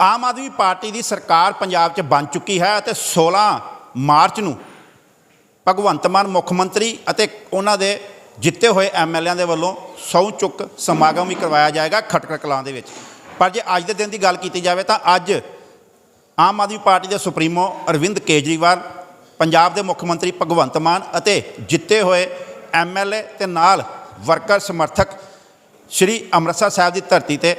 ਆਮ Aadmi party ਦੀ ਸਰਕਾਰ ਪੰਜਾਬ 'ਚ ਬਣ ਚੁੱਕੀ ਹੈ ਅਤੇ 16 ਮਾਰਚ ਨੂੰ ਭਗਵੰਤ ਮਾਨ ਮੁੱਖ ਮੰਤਰੀ ਅਤੇ ਉਹਨਾਂ ਦੇ ਜਿੱਤੇ ਹੋਏ ਐਮਐਲਏਆਂ ਦੇ ਵੱਲੋਂ ਸਹੁੰ ਚੁੱਕ ਸਮਾਗਮ ਵੀ ਕਰਵਾਇਆ ਜਾਏਗਾ ਖਟਕੜ ਕਲਾਂ ਦੇ ਵਿੱਚ। ਪਰ ਜੇ ਅੱਜ ਦੇ ਦਿਨ ਦੀ ਗੱਲ ਕੀਤੀ ਜਾਵੇ ਤਾਂ ਅੱਜ ਆਮ ਆਦਮੀ ਪਾਰਟੀ ਦੇ ਸੁਪਰੀਮੋ ਅਰਵਿੰਦ ਕੇਜਰੀਵਾਲ, ਪੰਜਾਬ ਦੇ ਮੁੱਖ ਮੰਤਰੀ ਭਗਵੰਤ ਮਾਨ ਅਤੇ ਜਿੱਤੇ ਹੋਏ ਐਮਐਲਏ ਤੇ ਨਾਲ ਵਰਕਰ ਸਮਰਥਕ ਸ਼੍ਰੀ ਅੰਮ੍ਰਿਤਸਰ ਸਾਹਿਬ ਦੀ ਧਰਤੀ ਤੇ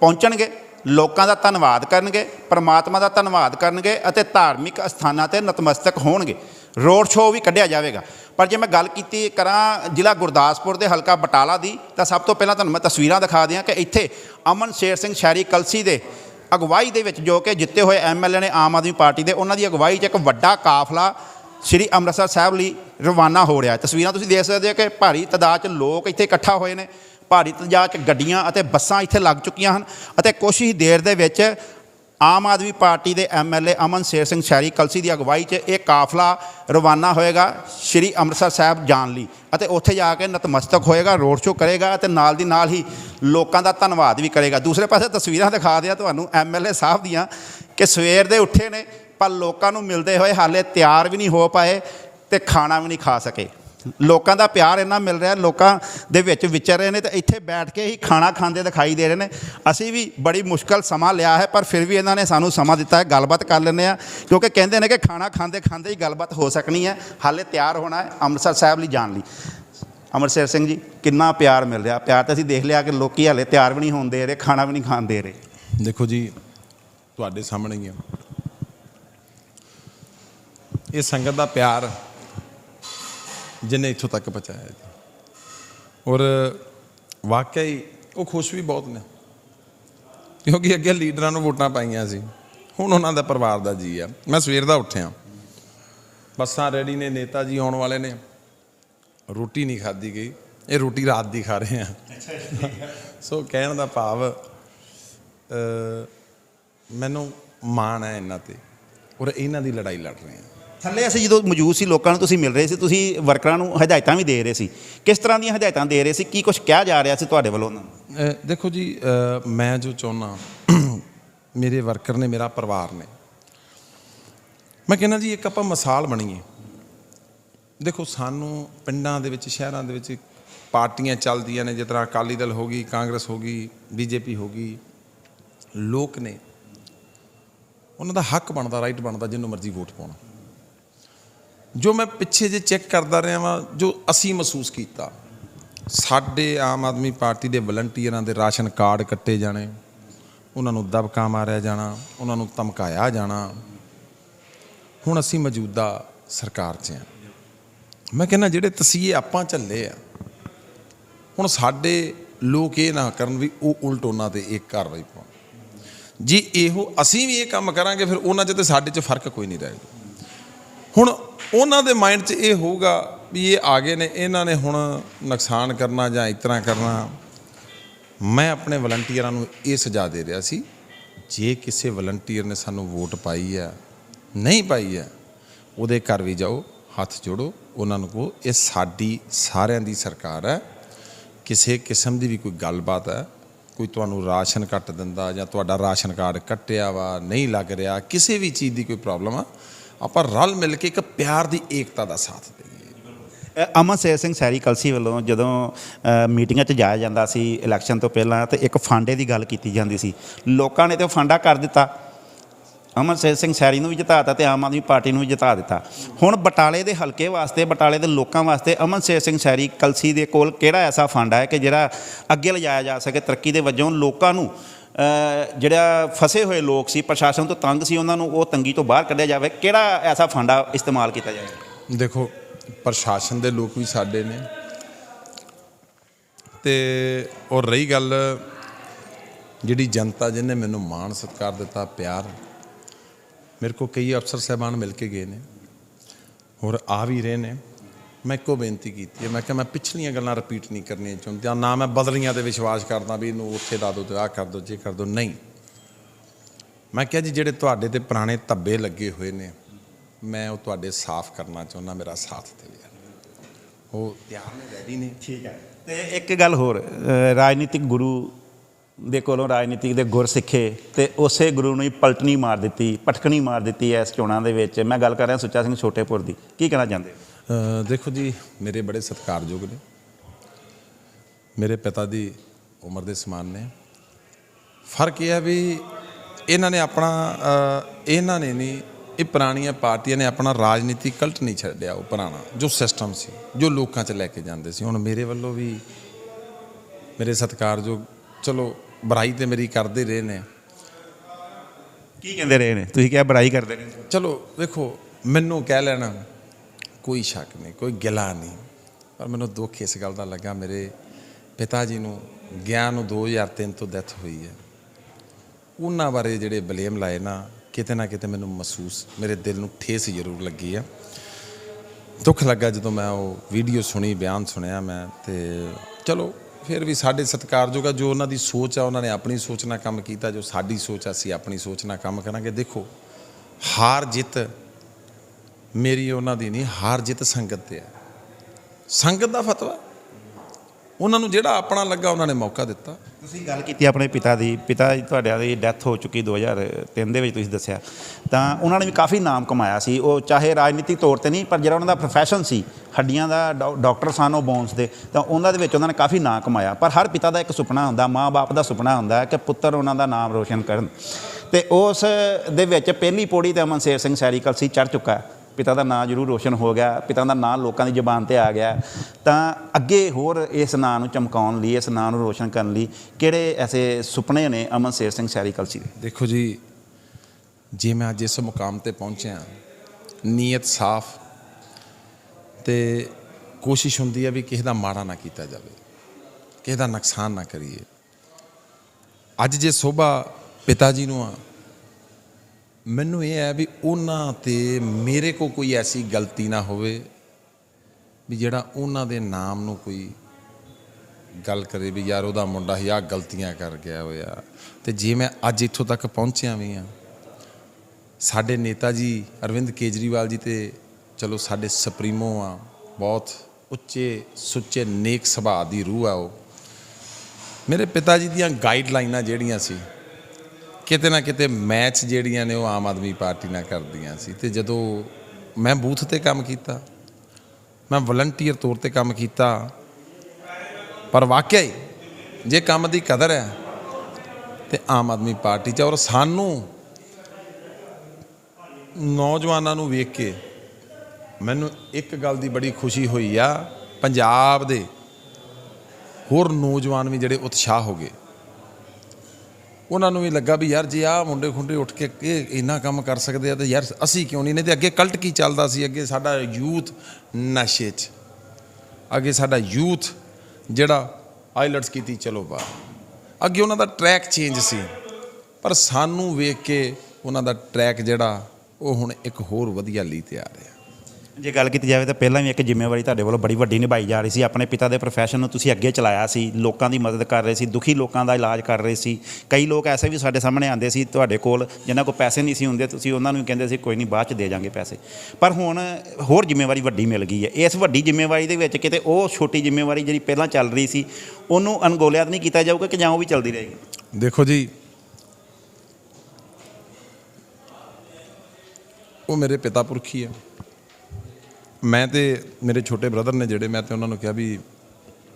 ਪਹੁੰਚਣਗੇ। ਲੋਕਾਂ ਦਾ ਧੰਨਵਾਦ ਕਰਨਗੇ, ਪ੍ਰਮਾਤਮਾ ਦਾ ਧੰਨਵਾਦ ਕਰਨਗੇ ਅਤੇ ਧਾਰਮਿਕ ਅਸਥਾਨਾਂ ਤੇ ਨਤਮਸਤਕ ਹੋਣਗੇ। ਰੋਡ ਸ਼ੋਅ ਵੀ ਕੱਢਿਆ ਜਾਵੇਗਾ। ਪਰ ਜੇ ਮੈਂ ਗੱਲ ਕੀਤੀ ਕਰਾਂ ਜ਼ਿਲ੍ਹਾ ਗੁਰਦਾਸਪੁਰ ਦੇ ਹਲਕਾ ਬਟਾਲਾ ਦੀ, ਤਾਂ ਸਭ ਤੋਂ ਪਹਿਲਾਂ ਤੁਹਾਨੂੰ ਮੈਂ ਤਸਵੀਰਾਂ ਦਿਖਾ ਦਿਆਂ ਕਿ ਇੱਥੇ ਅਮਨ ਸ਼ੇਰ ਸਿੰਘ ਸ਼ਹਿਰੀ ਕਲਸੀ ਦੇ ਅਗਵਾਈ ਦੇ ਵਿੱਚ ਜੋ ਕਿ ਜਿੱਤੇ ਹੋਏ ਐਮਐਲਏ ਨੇ ਆਮ ਆਦਮੀ ਪਾਰਟੀ ਦੇ, ਉਹਨਾਂ ਦੀ ਅਗਵਾਈ 'ਚ ਇੱਕ ਵੱਡਾ ਕਾਫਲਾ ਸ੍ਰੀ ਅੰਮ੍ਰਿਤਸਰ ਸਾਹਿਬ ਲਈ ਰਵਾਨਾ ਹੋ ਰਿਹਾ। ਤਸਵੀਰਾਂ ਤੁਸੀਂ ਦੇਖ ਸਕਦੇ ਹੋ ਕਿ ਭਾਰੀ ਤਾਦਾਦ 'ਚ ਲੋਕ ਇੱਥੇ ਇਕੱਠਾ ਹੋਏ ਨੇ। ਭਾਰੀ ਤਾਦਾਦ 'ਚ ਗੱਡੀਆਂ ਅਤੇ ਬੱਸਾਂ ਇੱਥੇ ਲੱਗ ਚੁੱਕੀਆਂ ਹਨ ਅਤੇ ਕੁਛ ਹੀ ਦੇਰ ਦੇ ਵਿੱਚ ਆਮ ਆਦਮੀ ਪਾਰਟੀ ਦੇ ਐਮਐਲਏ ਅਮਨ ਸ਼ੇਰ ਸਿੰਘ ਸ਼ਹਿਰੀ ਕਲਸੀ ਦੀ ਅਗਵਾਈ 'ਚ ਇਹ ਕਾਫਲਾ ਰਵਾਨਾ ਹੋਏਗਾ ਸ੍ਰੀ ਅੰਮ੍ਰਿਤਸਰ ਸਾਹਿਬ ਜਾਣ ਲਈ ਅਤੇ ਉੱਥੇ ਜਾ ਕੇ ਨਤਮਸਤਕ ਹੋਏਗਾ, ਰੋਡ ਸ਼ੋਅ ਕਰੇਗਾ ਅਤੇ ਨਾਲ ਦੀ ਨਾਲ ਹੀ ਲੋਕਾਂ ਦਾ ਧੰਨਵਾਦ ਵੀ ਕਰੇਗਾ। ਦੂਸਰੇ ਪਾਸੇ ਤਸਵੀਰਾਂ ਦਿਖਾ ਦਿਆਂ ਤੁਹਾਨੂੰ ਐਮਐਲਏ ਸਾਹਿਬ ਦੀਆਂ ਕਿ ਸਵੇਰ ਦੇ ਉੱਠੇ ਨੇ ਪਰ ਲੋਕਾਂ ਨੂੰ ਮਿਲਦੇ ਹੋਏ ਹਾਲੇ ਤਿਆਰ ਵੀ ਨਹੀਂ ਹੋ ਪਾਏ ਤੇ ਖਾਣਾ ਵੀ ਨਹੀਂ ਖਾ ਸਕੇ। ਲੋਕਾਂ ਦਾ ਪਿਆਰ ਇੰਨਾ ਮਿਲ ਰਿਹਾ, ਲੋਕਾਂ ਦੇ ਵਿੱਚ ਵਿਚਰ ਰਹੇ ਨੇ ਤੇ ਇੱਥੇ ਬੈਠ ਕੇ ਹੀ ਖਾਣਾ ਖਾਂਦੇ ਦਿਖਾਈ ਦੇ ਰਹੇ ਨੇ। ਅਸੀਂ ਵੀ ਬੜੀ ਮੁਸ਼ਕਲ ਸਮਾਂ ਲਿਆ ਹੈ, ਪਰ ਫਿਰ ਵੀ ਇਹਨਾਂ ਨੇ ਸਾਨੂੰ ਸਮਾਂ ਦਿੱਤਾ ਹੈ, ਗੱਲਬਾਤ ਕਰ ਲੈਂਦੇ ਆ ਕਿਉਂਕਿ ਕਹਿੰਦੇ ਨੇ ਕਿ ਖਾਣਾ ਖਾਂਦੇ ਖਾਂਦੇ ਹੀ ਗੱਲਬਾਤ ਹੋ ਸਕਣੀ ਹੈ, ਹਾਲੇ ਤਿਆਰ ਹੋਣਾ ਹੈ ਅੰਮ੍ਰਿਤਸਰ ਸਾਹਿਬ ਲਈ ਜਾਣ ਲਈ। ਅਮਰਸ਼ੇਰ ਸਿੰਘ ਜੀ, ਕਿੰਨਾ ਪਿਆਰ ਮਿਲ ਰਿਹਾ। ਪਿਆਰ ਤਾਂ ਅਸੀਂ ਦੇਖ ਲਿਆ ਕਿ ਲੋਕੀ ਹਾਲੇ ਤਿਆਰ ਵੀ ਨਹੀਂ ਹੋਣ ਦੇ ਰਹੇ, ਖਾਣਾ ਵੀ ਨਹੀਂ ਖਾਣ ਦੇ ਰਹੇ। ਦੇਖੋ ਜੀ, ਤੁਹਾਡੇ ਸਾਹਮਣੇ ਹੀ ਆ। ਇਹ ਸੰਗਤ ਦਾ ਪਿਆਰ ਜਿਹਨੇ ਇੱਥੋਂ ਤੱਕ ਪਹੁੰਚਾਇਆ ਜੀ। ਔਰ ਵਾਕਈ ਉਹ ਖੁਸ਼ ਵੀ ਬਹੁਤ ਨੇ। ਕਿਉਂਕਿ ਅੱਗੇ ਲੀਡਰਾਂ ਨੂੰ ਵੋਟਾਂ ਪਾਈਆਂ ਸੀ। ਹੁਣ ਉਹਨਾਂ ਦਾ ਪਰਿਵਾਰ ਦਾ ਜੀ ਆ। ਮੈਂ ਸਵੇਰ ਦਾ ਉੱਠਿਆ। ਬੱਸਾਂ ਰੈਡੀ ਨੇ, ਨੇਤਾ ਜੀ ਆਉਣ ਵਾਲੇ ਨੇ। ਰੋਟੀ ਨਹੀਂ ਖਾਧੀ ਗਈ। ਇਹ ਰੋਟੀ ਰਾਤ ਦੀ ਖਾ ਰਹੇ ਆ। ਸੋ ਕਹਿਣ ਦਾ ਭਾਵ ਮੈਨੂੰ ਮਾਣ ਹੈ ਇਹਨਾਂ ਤੇ। ਔਰ ਇਹਨਾਂ ਦੀ ਲੜਾਈ ਲੜ ਰਹੇ ਆ। ਥੱਲੇ ਅਸੀਂ ਜਦੋਂ ਮੌਜੂਦ ਸੀ, ਲੋਕਾਂ ਨੂੰ ਤੁਸੀਂ ਮਿਲ ਰਹੇ ਸੀ, ਤੁਸੀਂ ਵਰਕਰਾਂ ਨੂੰ ਹਦਾਇਤਾਂ ਵੀ ਦੇ ਰਹੇ ਸੀ। ਕਿਸ ਤਰ੍ਹਾਂ ਦੀਆਂ ਹਦਾਇਤਾਂ ਦੇ ਰਹੇ ਸੀ? ਕੀ ਕੁਝ ਕਿਹਾ ਜਾ ਰਿਹਾ ਸੀ ਤੁਹਾਡੇ ਵੱਲੋਂ ਉਹਨਾਂ ਨੂੰ? ਦੇਖੋ ਜੀ ਮੈਂ ਜੋ ਚਾਹੁੰਦਾ, ਮੇਰੇ ਵਰਕਰ ਨੇ, ਮੇਰਾ ਪਰਿਵਾਰ ਨੇ। ਮੈਂ ਕਹਿੰਦਾ ਜੀ, ਇੱਕ ਆਪਾਂ ਮਿਸਾਲ ਬਣੀਏ। ਦੇਖੋ, ਸਾਨੂੰ ਪਿੰਡਾਂ ਦੇ ਵਿੱਚ, ਸ਼ਹਿਰਾਂ ਦੇ ਵਿੱਚ ਪਾਰਟੀਆਂ ਚੱਲਦੀਆਂ ਨੇ, ਜਿਸ ਤਰ੍ਹਾਂ ਅਕਾਲੀ ਦਲ ਹੋ ਗਈ, ਕਾਂਗਰਸ ਹੋ ਗਈ, ਬੀਜੇਪੀ ਹੋ ਗਈ। ਲੋਕ ਨੇ, ਉਹਨਾਂ ਦਾ ਹੱਕ ਬਣਦਾ ਰਾਈਟ ਬਣਦਾ, ਜਿਹਨੂੰ ਮਰਜ਼ੀ ਵੋਟ ਪਾਉਣਾ। ਜੋ ਮੈਂ ਪਿੱਛੇ ਜੇ ਚੈੱਕ ਕਰਦਾ ਰਿਹਾ ਵਾਂ, ਜੋ ਅਸੀਂ ਮਹਿਸੂਸ ਕੀਤਾ, ਸਾਡੇ ਆਮ ਆਦਮੀ ਪਾਰਟੀ ਦੇ ਵਲੰਟੀਅਰਾਂ ਦੇ ਰਾਸ਼ਨ ਕਾਰਡ ਕੱਟੇ ਜਾਣੇ, ਉਹਨਾਂ ਨੂੰ ਦਬਕਾ ਮਾਰਿਆ ਜਾਣਾ, ਉਹਨਾਂ ਨੂੰ ਧਮਕਾਇਆ ਜਾਣਾ, ਹੁਣ ਅਸੀਂ ਮੌਜੂਦਾ ਸਰਕਾਰ 'ਚ ਹਾਂ। ਮੈਂ ਕਹਿੰਦਾ, ਜਿਹੜੇ ਤਸੀਹੇ ਆਪਾਂ ਝੱਲੇ ਆ, ਹੁਣ ਸਾਡੇ ਲੋਕ ਇਹ ਨਾ ਕਰਨ ਵੀ ਉਹ ਉਲਟ ਉਹਨਾਂ ਤੇ ਇੱਕ ਕਾਰਵਾਈ ਪਾਉਣ। ਜੇ ਇਹੋ ਅਸੀਂ ਵੀ ਇਹ ਕੰਮ ਕਰਾਂਗੇ, ਫਿਰ ਉਹਨਾਂ 'ਚ ਤੇ ਸਾਡੇ 'ਚ ਫ਼ਰਕ ਕੋਈ ਨਹੀਂ ਰਹੇਗਾ ਹੁਣ ਉਹਨਾਂ ਦੇ ਮਾਈਂਡ 'ਚ ਇਹ ਹੋਊਗਾ ਵੀ ਇਹ ਆ ਗਏ ਨੇ, ਇਹਨਾਂ ਨੇ ਹੁਣ ਨੁਕਸਾਨ ਕਰਨਾ ਜਾਂ ਇਸ ਤਰ੍ਹਾਂ ਕਰਨਾ। ਮੈਂ ਆਪਣੇ ਵਲੰਟੀਅਰਾਂ ਨੂੰ ਇਹ ਸਜਾ ਦੇ ਰਿਹਾ ਸੀ, ਜੇ ਕਿਸੇ ਵਲੰਟੀਅਰ ਨੇ ਸਾਨੂੰ ਵੋਟ ਪਾਈ ਆ ਨਹੀਂ ਪਾਈ ਆ ਉਹਦੇ ਘਰ ਵੀ ਜਾਓ, ਹੱਥ ਜੋੜੋ, ਉਹਨਾਂ ਨੂੰ ਕਹੋ, ਇਹ ਸਾਡੀ, ਸਾਰਿਆਂ ਦੀ ਸਰਕਾਰ ਹੈ। ਕਿਸੇ ਕਿਸਮ ਦੀ ਵੀ ਕੋਈ ਗੱਲਬਾਤ ਹੈ, ਕੋਈ ਤੁਹਾਨੂੰ ਰਾਸ਼ਨ ਕੱਟ ਦਿੰਦਾ ਜਾਂ ਤੁਹਾਡਾ ਰਾਸ਼ਨ ਕਾਰਡ ਕੱਟਿਆ ਵਾ, ਨਹੀਂ ਲੱਗ ਰਿਹਾ, ਕਿਸੇ ਵੀ ਚੀਜ਼ ਦੀ ਕੋਈ ਪ੍ਰੋਬਲਮ ਆ ਆਪਾਂ ਰਲ ਮਿਲ ਕੇ ਇੱਕ ਪਿਆਰ ਦੀ ਏਕਤਾ ਦਾ ਸਾਥ ਦੇਈਏ। ਅਮਨ ਸ਼ੇਰ ਸਿੰਘ ਸੈਰੀ ਕਲਸੀ ਵੱਲੋਂ ਜਦੋਂ ਮੀਟਿੰਗਾਂ 'ਚ ਜਾਇਆ ਜਾਂਦਾ ਸੀ ਇਲੈਕਸ਼ਨ ਤੋਂ ਪਹਿਲਾਂ ਤੇ ਇੱਕ ਫਾਂਡੇ ਦੀ ਗੱਲ ਕੀਤੀ ਜਾਂਦੀ ਸੀ। ਲੋਕਾਂ ਨੇ ਤੇ ਉਹ ਫਾਂਡਾ ਕਰ ਦਿੱਤਾ। ਅਮਨ ਸ਼ੇਰ ਸਿੰਘ ਸੈਰੀ ਨੂੰ ਵੀ ਜਿਤਾਤਾ ਤੇ ਆਮ ਆਦਮੀ ਪਾਰਟੀ ਨੂੰ ਵੀ ਜਿਤਾ ਦਿੱਤਾ। ਹੁਣ ਬਟਾਲੇ ਦੇ ਹਲਕੇ ਵਾਸਤੇ, ਬਟਾਲੇ ਦੇ ਲੋਕਾਂ ਵਾਸਤੇ ਅਮਨ ਸ਼ੇਰ ਸਿੰਘ ਸੈਰੀ ਕਲਸੀ ਦੇ ਕੋਲ ਕਿਹੜਾ ਐਸਾ ਫਾਂਡਾ ਹੈ ਕਿ ਜਿਹੜਾ ਅੱਗੇ ਲਿਜਾਇਆ ਜਾ ਸਕੇ ਤਰੱਕੀ ਦੇ ਵਜੋਂ ਲੋਕਾਂ ਨੂੰ ਜਿਹੜਾ ਫਸੇ ਹੋਏ ਲੋਕ ਸੀ, ਪ੍ਰਸ਼ਾਸਨ ਤੋਂ ਤੰਗ ਸੀ, ਉਹਨਾਂ ਨੂੰ ਉਹ ਤੰਗੀ ਤੋਂ ਬਾਹਰ ਕੱਢਿਆ ਜਾਵੇ। ਕਿਹੜਾ ਐਸਾ ਫੰਡਾ ਇਸਤੇਮਾਲ ਕੀਤਾ ਜਾਵੇ ਦੇਖੋ, ਪ੍ਰਸ਼ਾਸਨ ਦੇ ਲੋਕ ਵੀ ਸਾਡੇ ਨੇ। ਤੇ ਔਰ ਰਹੀ ਗੱਲ ਜਿਹੜੀ ਜਨਤਾ ਜਿਹਨੇ ਮੈਨੂੰ ਮਾਣ ਸਤਿਕਾਰ ਦਿੱਤਾ, ਪਿਆਰ, ਮੇਰੇ ਕੋ ਕਈ ਅਫਸਰ ਸਾਹਿਬਾਨ ਮਿਲ ਕੇ ਗਏ ਨੇ। ਔਰ ਆ ਵੀ ਰਹੇ ਨੇ। ਮੈਂ ਇੱਕੋ ਬੇਨਤੀ ਕੀਤੀ ਹੈ। ਮੈਂ ਕਿਹਾ ਮੈਂ ਪਿਛਲੀਆਂ ਗੱਲਾਂ ਰਿਪੀਟ ਨਹੀਂ ਕਰਨੀਆਂ ਚਾਹੁੰਦਾ। ਨਾ ਮੈਂ ਬਦਲੀਆਂ ਤੇ ਵਿਸ਼ਵਾਸ ਕਰਦਾ ਵੀ ਇਹਨੂੰ ਉੱਥੇ ਦਾ ਦਿਓ ਤੇ ਆਹ ਕਰ ਦਿਓ, ਜੇ ਕਰ ਦਿਓ। ਨਹੀਂ। ਮੈਂ ਕਿਹਾ ਜੀ, ਜਿਹੜੇ ਤੁਹਾਡੇ ਤੇ ਪੁਰਾਣੇ ਧੱਬੇ ਲੱਗੇ ਹੋਏ ਨੇ, ਮੈਂ ਉਹ ਤੁਹਾਡੇ ਸਾਫ਼ ਕਰਨਾ ਚਾਹੁੰਦਾ, ਮੇਰਾ ਸਾਥ ਦੇ ਉਹ ਤਿਆਰ ਨੇ ਰੈਡੀ ਨੇ? ਠੀਕ ਹੈ। ਤੇ ਇੱਕ ਗੱਲ ਹੋਰ ਰਾਜਨੀਤਿਕ ਗੁਰੂ ਦੇ ਕੋਲੋਂ ਰਾਜਨੀਤਿਕ ਦੇ ਗੁਰ ਸਿੱਖੇ ਤੇ ਉਸੇ ਗੁਰੂ ਨੂੰ ਹੀ ਪਲਟਣੀ ਮਾਰ ਦਿੱਤੀ ਪਟਕਣੀ ਮਾਰ ਦਿੱਤੀ ਇਸ ਚੋਣਾਂ ਦੇ ਵਿੱਚ। ਮੈਂ ਗੱਲ ਕਰ ਰਿਹਾ ਸੁੱਚਾ ਸਿੰਘ ਛੋਟੇਪੁਰ ਦੀ। ਕੀ ਕਹਿਣਾ ਚਾਹੁੰਦੇ ਹੋ? ਦੇਖੋ ਜੀ ਮੇਰੇ ਬੜੇ ਸਤਿਕਾਰਯੋਗ ਨੇ। ਮੇਰੇ ਪਿਤਾ ਦੀ ਉਮਰ ਦੇ ਸਮਾਨ ਨੇ। ਫ਼ਰਕ ਇਹ ਹੈ ਵੀ ਇਹਨਾਂ ਨੇ ਆਪਣਾ ਇਹਨਾਂ ਨੇ ਨਹੀਂ ਇਹ ਪੁਰਾਣੀਆਂ ਪਾਰਟੀਆਂ ਨੇ ਆਪਣਾ ਰਾਜਨੀਤੀ ਕਲਟ ਨਹੀਂ ਛੱਡਿਆ ਉਹ ਪੁਰਾਣਾ ਜੋ ਸਿਸਟਮ ਸੀ ਜੋ ਲੋਕਾਂ 'ਚ ਲੈ ਕੇ ਜਾਂਦੇ ਸੀ। ਹੁਣ ਮੇਰੇ ਵੱਲੋਂ ਵੀ ਮੇਰੇ ਸਤਿਕਾਰਯੋਗ ਚਲੋ ਬੁਰਾਈ ਤੇ ਮੇਰੀ ਕਰਦੇ ਰਹੇ ਨੇ। ਕੀ ਕਹਿੰਦੇ ਰਹੇ ਨੇ? ਤੁਸੀਂ ਕਿਹਾ ਬੜਾਈ ਕਰਦੇ ਨੇ? ਚਲੋ ਵੇਖੋ ਮੈਨੂੰ ਕਹਿ ਲੈਣਾ ਕੋਈ ਸ਼ੱਕ ਨਹੀਂ, ਕੋਈ ਗਿਲਾ ਨਹੀਂ। ਪਰ ਮੈਨੂੰ ਦੁੱਖ ਇਸ ਗੱਲ ਦਾ ਲੱਗਾ, ਮੇਰੇ ਪਿਤਾ ਜੀ ਨੂੰ ਗਿਆ ਨੂੰ 2003 ਤੋਂ ਡੈਥ ਹੋਈ ਹੈ। ਉਹਨਾਂ ਬਾਰੇ ਜਿਹੜੇ ਬਲੇਮ ਲਾਏ ਨਾ, ਕਿਤੇ ਨਾ ਕਿਤੇ ਮੈਨੂੰ ਮਹਿਸੂਸ, ਮੇਰੇ ਦਿਲ ਨੂੰ ਠੇਸ ਜ਼ਰੂਰ ਲੱਗੀ ਆ। ਦੁੱਖ ਲੱਗਾ ਜਦੋਂ ਮੈਂ ਉਹ ਵੀਡੀਓ ਸੁਣੀ, ਬਿਆਨ ਸੁਣਿਆ ਮੈਂ, ਤੇ ਚਲੋ, ਫਿਰ ਵੀ ਸਾਡੇ ਸਤਿਕਾਰਯੋਗ ਆ ਜੋ ਉਹਨਾਂ ਦੀ ਸੋਚ ਆ, ਉਹਨਾਂ ਨੇ ਆਪਣੀ ਸੋਚ ਨਾਲ ਕੰਮ ਕੀਤਾ, ਜੋ ਸਾਡੀ ਸੋਚ ਆ, ਅਸੀਂ ਆਪਣੀ ਸੋਚ ਨਾਲ ਕੰਮ ਕਰਾਂਗੇ। ਦੇਖੋ, ਹਾਰ ਜਿੱਤ ਮੇਰੀ ਉਹਨਾਂ ਦੀ ਨਹੀਂ, ਹਾਰ ਜਿੱਤ ਸੰਗਤ ਤੇ ਹੈ ਸੰਗਤ ਦਾ ਫਤਵਾ। ਉਹਨਾਂ ਨੂੰ ਜਿਹੜਾ ਆਪਣਾ ਲੱਗਾ, ਉਹਨਾਂ ਨੇ ਮੌਕਾ ਦਿੱਤਾ। ਤੁਸੀਂ ਗੱਲ ਕੀਤੀ ਆਪਣੇ ਪਿਤਾ ਦੀ, ਪਿਤਾ ਜੀ ਤੁਹਾਡਿਆਂ ਦੀ ਡੈਥ ਹੋ ਚੁੱਕੀ 2003 ਦੇ ਵਿੱਚ, ਤੁਸੀਂ ਦੱਸਿਆ। ਤਾਂ ਉਹਨਾਂ ਨੇ ਵੀ ਕਾਫੀ ਨਾਮ ਕਮਾਇਆ ਸੀ। ਉਹ ਚਾਹੇ ਰਾਜਨੀਤਿਕ ਤੌਰ ਤੇ ਨਹੀਂ, ਪਰ ਜਿਹੜਾ ਉਹਨਾਂ ਦਾ ਪ੍ਰੋਫੈਸ਼ਨ ਸੀ, ਹੱਡੀਆਂ ਦਾ ਡਾਕ- ਡਾਕਟਰ ਸਨ ਉਹ ਬੋਨਸ ਦੇ, ਤਾਂ ਉਹਨਾਂ ਦੇ ਵਿੱਚ ਉਹਨਾਂ ਨੇ ਕਾਫੀ ਨਾਮ ਕਮਾਇਆ। ਪਰ ਹਰ ਪਿਤਾ ਦਾ ਇੱਕ ਸੁਪਨਾ ਹੁੰਦਾ, ਮਾਂ-ਬਾਪ ਦਾ ਸੁਪਨਾ ਹੁੰਦਾ ਕਿ ਪੁੱਤਰ ਉਹਨਾਂ ਦਾ ਨਾਮ ਰੋਸ਼ਨ ਕਰਨ। ਤੇ ਉਸ ਦੇ ਵਿੱਚ ਪਹਿਲੀ ਪੌੜੀ ਤੇ ਅਮਨ ਸ਼ੇਰ ਸਿੰਘ ਸੈਰੀਕਲ ਸੀ ਚੜ ਚੁੱਕਾ ਪਿਤਾ ਦਾ ਨਾਂ ਜ਼ਰੂਰ ਰੋਸ਼ਨ ਹੋ ਗਿਆ, ਪਿਤਾ ਦਾ ਨਾਂ ਲੋਕਾਂ ਦੀ ਜ਼ੁਬਾਨ ਤੇ ਆ ਗਿਆ। ਤਾਂ ਅੱਗੇ ਹੋਰ ਇਸ ਨਾਂ ਨੂੰ ਚਮਕਾਉਣ ਲਈ, ਇਸ ਨਾਂ ਨੂੰ ਰੋਸ਼ਨ ਕਰਨ ਲਈ ਕਿਹੜੇ ਐਸੇ ਸੁਪਨੇ ਨੇ ਅਮਨ ਸ਼ੇਰ ਸਿੰਘ ਸੈਰੀ ਕਲਸੀ ਦੇ? ਦੇਖੋ ਜੀ, ਜੇ ਮੈਂ ਅੱਜ ਇਸ ਮੁਕਾਮ ਤੇ ਪਹੁੰਚਿਆ, ਨੀਅਤ ਸਾਫ਼ ਤੇ ਕੋਸ਼ਿਸ਼ ਹੁੰਦੀ ਹੈ ਵੀ ਕਿਸੇ ਦਾ ਮਾੜਾ ਨਾ ਕੀਤਾ ਜਾਵੇ, ਕਿਸੇ ਦਾ ਨੁਕਸਾਨ ਨਾ ਕਰੀਏ। ਅੱਜ ਜੇ ਸੋਭਾ ਪਿਤਾ ਜੀ ਨੂੰ ਆ ਮੈਨੂੰ ਇਹ ਹੈ ਵੀ ਉਹਨਾਂ ਤੇ ਮੇਰੇ ਕੋ ਕੋਈ ਐਸੀ ਗਲਤੀ ਨਾ ਹੋਵੇ ਵੀ ਜਿਹੜਾ ਉਹਨਾਂ ਦੇ ਨਾਮ ਨੂੰ ਕੋਈ ਗੱਲ ਕਰੇ ਵੀ ਯਾਰ ਉਹਦਾ ਮੁੰਡਾ ਹੀ ਆਹ ਗਲਤੀਆਂ ਕਰ ਗਿਆ ਹੋਇਆ। ਤੇ ਜੇ ਮੈਂ ਅੱਜ ਇੱਥੋਂ ਤੱਕ ਪਹੁੰਚਿਆ ਵੀ ਆ ਸਾਡੇ ਨੇਤਾ ਜੀ ਅਰਵਿੰਦ ਕੇਜਰੀਵਾਲ ਜੀ ਤੇ ਚਲੋ ਸਾਡੇ ਸੁਪਰੀਮੋ ਆ, ਬਹੁਤ ਉੱਚੇ ਸੁੱਚੇ ਨੇਕ ਸੁਭਾਅ ਦੀ ਰੂਹ ਆ ਉਹ। ਮੇਰੇ ਪਿਤਾ ਜੀ ਦੀਆਂ ਗਾਈਡਲਾਈਨਾਂ ਜਿਹੜੀਆਂ ਸੀ ਕਿਤੇ ਨਾ ਕਿਤੇ ਮੈਚ ਜਿਹੜੀਆਂ ਨੇ ਉਹ ਆਮ ਆਦਮੀ ਪਾਰਟੀ ਨਾਲ ਕਰਦੀਆਂ ਸੀ ਤੇ ਜਦੋਂ ਮੈਂ ਬੂਥ ਤੇ ਕੰਮ ਕੀਤਾ, ਮੈਂ ਵਲੰਟੀਅਰ ਤੌਰ ਤੇ ਕੰਮ ਕੀਤਾ, ਪਰ ਵਾਕਿਆ ਹੀ ਜੇ ਕੰਮ ਦੀ ਕਦਰ ਹੈ ਤੇ ਆਮ ਆਦਮੀ ਪਾਰਟੀ ਚ ਔਰ ਸਾਨੂੰ ਨੌਜਵਾਨਾਂ ਨੂੰ ਵੇਖ ਕੇ ਮੈਨੂੰ ਇੱਕ ਗੱਲ ਦੀ ਬੜੀ ਖੁਸ਼ੀ ਹੋਈ ਆ, ਪੰਜਾਬ ਦੇ ਹੋਰ ਨੌਜਵਾਨ ਵੀ ਜਿਹੜੇ ਉਤਸ਼ਾਹ ਹੋ ਗਏ। ਉਹਨਾਂ ਨੂੰ ਵੀ ਲੱਗਾ ਵੀ ਯਾਰ ਜੇ ਆਹ ਮੁੰਡੇ ਖੁੰਡੇ ਉੱਠ ਕੇ ਇਹ ਇੰਨਾ ਕੰਮ ਕਰ ਸਕਦੇ ਆ ਤੇ ਯਾਰ ਅਸੀਂ ਕਿਉਂ ਨਹੀਂ? ਨਹੀਂ ਤੇ ਅੱਗੇ ਕਲਟ ਕੀ ਚੱਲਦਾ ਸੀ? ਅੱਗੇ ਸਾਡਾ ਯੂਥ ਨਸ਼ੇ 'ਚ। ਅੱਗੇ ਸਾਡਾ ਯੂਥ ਜਿਹੜਾ ਆਈਲਟਸ ਕੀਤੀ, ਚਲੋ ਬਾਹਰ ਅੱਗੇ ਉਹਨਾਂ ਦਾ ਟਰੈਕ ਚੇਂਜ ਸੀ। ਪਰ ਸਾਨੂੰ ਵੇਖ ਕੇ ਉਹਨਾਂ ਦਾ ਟਰੈਕ ਜਿਹੜਾ ਉਹ ਹੁਣ ਇੱਕ ਹੋਰ ਵਧੀਆ ਲਈ ਤੇ ਆ ਰਿਹਾ। ਜੇ ਗੱਲ ਕੀਤੀ ਜਾਵੇ ਤਾਂ ਪਹਿਲਾਂ ਵੀ ਇੱਕ ਜ਼ਿੰਮੇਵਾਰੀ ਤੁਹਾਡੇ ਵੱਲੋਂ ਬੜੀ ਵੱਡੀ ਨਿਭਾਈ ਜਾ ਰਹੀ ਸੀ। ਆਪਣੇ ਪਿਤਾ ਦੇ ਪ੍ਰੋਫੈਸ਼ਨ ਨੂੰ ਤੁਸੀਂ ਅੱਗੇ ਚਲਾਇਆ ਸੀ, ਲੋਕਾਂ ਦੀ ਮਦਦ ਕਰ ਰਹੇ ਸੀ, ਦੁਖੀ ਲੋਕਾਂ ਦਾ ਇਲਾਜ ਕਰ ਰਹੇ ਸੀ। ਕਈ ਲੋਕ ਐਸੇ ਵੀ ਸਾਡੇ ਸਾਹਮਣੇ ਆਉਂਦੇ ਸੀ ਤੁਹਾਡੇ ਕੋਲ, ਜਿਨ੍ਹਾਂ ਕੋਲ ਪੈਸੇ ਨਹੀਂ ਸੀ ਹੁੰਦੇ, ਤੁਸੀਂ ਉਹਨਾਂ ਨੂੰ ਕਹਿੰਦੇ ਸੀ, ਕੋਈ ਨਹੀਂ, ਬਾਅਦ ਚ ਦੇ ਜਾਾਂਗੇ ਪੈਸੇ। ਪਰ ਹੁਣ ਹੋਰ ਜ਼ਿੰਮੇਵਾਰੀ ਵੱਡੀ ਮਿਲ ਗਈ ਹੈ। ਇਸ ਵੱਡੀ ਜ਼ਿੰਮੇਵਾਰੀ ਦੇ ਵਿੱਚ ਕਿਤੇ ਉਹ ਛੋਟੀ ਜ਼ਿੰਮੇਵਾਰੀ ਜਿਹੜੀ ਪਹਿਲਾਂ ਚੱਲ ਰਹੀ ਸੀ, ਉਹਨੂੰ ਅਣਗੋਲਿਆ ਤਾਂ ਨਹੀਂ ਕੀਤਾ ਜਾਊਗਾ ਕਿ ਜਾਂ ਉਹ ਵੀ ਚੱਲਦੀ ਰਹੇਗੀ? ਦੇਖੋ ਜੀ, ਉਹ ਮੇਰੇ ਪਿਤਾ ਪੁਰਖੀ ਹੈ। ਮੈਂ ਤੇ ਮੇਰੇ ਛੋਟੇ ਬ੍ਰਦਰ ਨੇ ਜਿਹੜੇ ਮੈਂ ਤੇ ਉਹਨਾਂ ਨੂੰ ਕਿਹਾ ਵੀ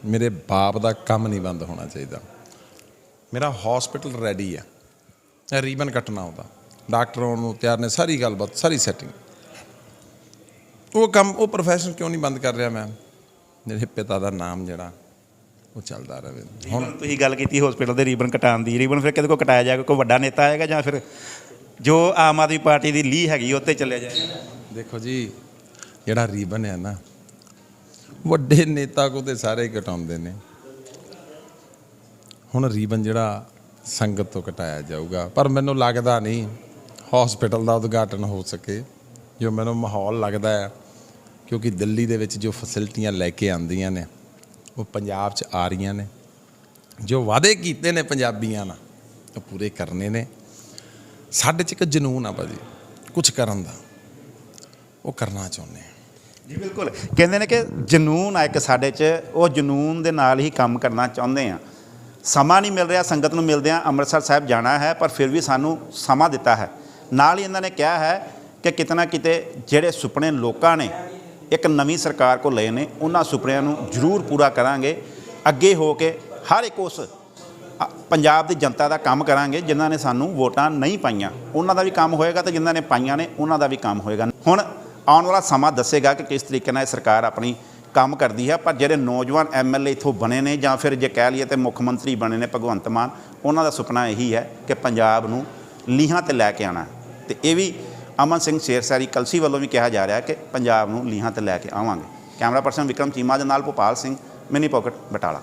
ਮੇਰੇ ਬਾਪ ਦਾ ਕੰਮ ਨਹੀਂ ਬੰਦ ਹੋਣਾ ਚਾਹੀਦਾ। ਮੇਰਾ ਹਸਪੀਟਲ ਰੈਡੀ ਆ। ਰੀਬਨ ਕੱਟਣਾ ਉਹਦਾ। ਡਾਕਟਰ ਆਉਣ ਨੂੰ ਤਿਆਰ ਨੇ ਸਾਰੀ ਗੱਲਬਾਤ ਸਾਰੀ ਸੈਟਿੰਗ ਉਹ ਕੰਮ ਉਹ ਪ੍ਰੋਫੈਸ਼ਨ ਕਿਉਂ ਨਹੀਂ ਬੰਦ ਕਰ ਰਿਹਾ ਮੈਂ? ਮੇਰੇ ਪਿਤਾ ਦਾ ਨਾਮ ਜਿਹੜਾ ਉਹ ਚੱਲਦਾ ਰਹੇ। ਹੁਣ ਤੁਸੀਂ ਗੱਲ ਕੀਤੀ ਹਸਪੀਟਲ ਦੇ ਰੀਬਨ ਕਟਾਉਣ ਦੀ। ਰੀਬਨ ਫਿਰ ਕਿਹਦੇ ਕੋਲ ਕਟਾਇਆ ਜਾਏਗਾ? ਕੋਈ ਵੱਡਾ ਨੇਤਾ ਆਏਗਾ ਜਾਂ ਫਿਰ ਜੋ ਆਮ ਆਦਮੀ ਪਾਰਟੀ ਦੀ ਲੀਹ ਹੈਗੀ ਉੱਤੇ ਚੱਲਿਆ ਜਾਏਗਾ? ਦੇਖੋ ਜੀ ਜਿਹੜਾ ਰੀਬਨ ਹੈ ਨਾ, ਵੱਡੇ ਨੇਤਾ ਕੋ ਤੇ ਸਾਰੇ ਹੀ ਕਟਾਉਂਦੇ ਨੇ। ਹੁਣ ਰੀਬਨ ਜਿਹੜਾ ਸੰਗਤ ਤੋਂ ਕਟਾਇਆ ਜਾਊਗਾ, ਪਰ ਮੈਨੂੰ ਲੱਗਦਾ ਨਹੀਂ ਹਸਪੀਟਲ ਦਾ ਉਦਘਾਟਨ ਹੋ ਸਕੇ। ਜੋ ਮੈਨੂੰ ਮਾਹੌਲ ਲੱਗਦਾ ਹੈ, ਕਿਉਂਕਿ ਦਿੱਲੀ ਦੇ ਵਿੱਚ ਜੋ ਫੈਸਿਲਿਟੀਆਂ ਲੈ ਕੇ ਆਂਦੀਆਂ ਨੇ, ਉਹ ਪੰਜਾਬ 'ਚ ਆ ਰਹੀਆਂ ਨੇ। ਜੋ ਵਾਅਦੇ ਕੀਤੇ ਨੇ ਪੰਜਾਬੀਆਂ ਨਾਲ, ਉਹ ਪੂਰੇ ਕਰਨੇ ਨੇ। ਸਾਡੇ 'ਚ ਇੱਕ ਜਨੂਨ ਆ ਭਾਜੀ ਕੁਝ ਕਰਨ ਦਾ। ਉਹ ਕਰਨਾ ਚਾਹੁੰਦੇ ਹਾਂ। ਜੀ, ਬਿਲਕੁਲ। ਕਹਿੰਦੇ ਨੇ ਕਿ ਜਨੂਨ ਆ ਇੱਕ ਸਾਡੇ 'ਚ, ਉਹ ਜਨੂਨ ਦੇ ਨਾਲ ਹੀ ਕੰਮ ਕਰਨਾ ਚਾਹੁੰਦੇ ਆ ਸਮਾਂ ਨਹੀਂ ਮਿਲ ਰਿਹਾ, ਸੰਗਤ ਨੂੰ ਮਿਲਦਿਆਂ ਅੰਮ੍ਰਿਤਸਰ ਸਾਹਿਬ ਜਾਣਾ ਹੈ, ਪਰ ਫਿਰ ਵੀ ਸਾਨੂੰ ਸਮਾਂ ਦਿੱਤਾ ਹੈ। ਨਾਲ ਹੀ ਇਹਨਾਂ ਨੇ ਕਿਹਾ ਹੈ ਕਿ ਕਿਤਨਾ ਕਿਤੇ ਜਿਹੜੇ ਸੁਪਨੇ ਲੋਕਾਂ ਨੇ, ਇੱਕ ਨਵੀਂ ਸਰਕਾਰ ਕੋ ਲਏ ਨੇ, ਉਹਨਾਂ ਸੁਪਨਿਆਂ ਨੂੰ ਜ਼ਰੂਰ ਪੂਰਾ ਕਰਾਂਗੇ। ਅੱਗੇ ਹੋ ਕੇ ਹਰ ਇੱਕ ਉਸ ਪੰਜਾਬ ਦੀ ਜਨਤਾ ਦਾ ਕੰਮ ਕਰਾਂਗੇ, ਜਿਨ੍ਹਾਂ ਨੇ ਸਾਨੂੰ ਵੋਟਾਂ ਨਹੀਂ ਪਾਈਆਂ। ਉਹਨਾਂ ਦਾ ਵੀ ਕੰਮ ਹੋਏਗਾ ਤੇ ਜਿਨ੍ਹਾਂ ਨੇ ਪਾਈਆਂ ਨੇ, ਉਹਨਾਂ ਦਾ ਵੀ ਕੰਮ ਹੋਏਗਾ। ਹੁਣ ਆਉਣ ਵਾਲਾ ਸਮਾਂ ਦੱਸੇਗਾ ਕਿ ਕਿਸ ਤਰੀਕੇ ਨਾਲ ਇਹ ਸਰਕਾਰ ਆਪਣੀ ਕੰਮ ਕਰਦੀ ਹੈ, ਪਰ ਜਿਹੜੇ ਨੌਜਵਾਨ ਐਮਐਲਏ ਇਥੋਂ ਬਣੇ ਨੇ ਜਾਂ ਫਿਰ ਜੇ ਕਹਿ ਲਈਏ ਤੇ ਮੁੱਖ ਮੰਤਰੀ ਬਣੇ ਨੇ ਭਗਵੰਤ ਮਾਨ, ਉਹਨਾਂ ਦਾ ਸੁਪਨਾ ਇਹੀ ਹੈ ਕਿ ਪੰਜਾਬ ਨੂੰ ਲੀਹਾਂ ਤੇ ਲੈ ਕੇ ਆਣਾ ਤੇ ਇਹ ਵੀ ਅਮਨ ਸਿੰਘ ਸ਼ੇਰਸਾਰੀ ਕਲਸੀ ਵੱਲੋਂ ਵੀ ਕਿਹਾ ਜਾ ਰਿਹਾ ਕਿ ਪੰਜਾਬ ਨੂੰ ਲੀਹਾਂ ਤੇ ਲੈ ਕੇ ਆਵਾਂਗੇ। ਕੈਮਰਾ ਪਰਸਨ ਵਿਕਰਮ ਚੀਮਾ ਦੇ ਨਾਲ ਭੋਪਾਲ ਸਿੰਘ, ਮਿਨੀ ਪਾਕਟ, ਬਟਾਲਾ।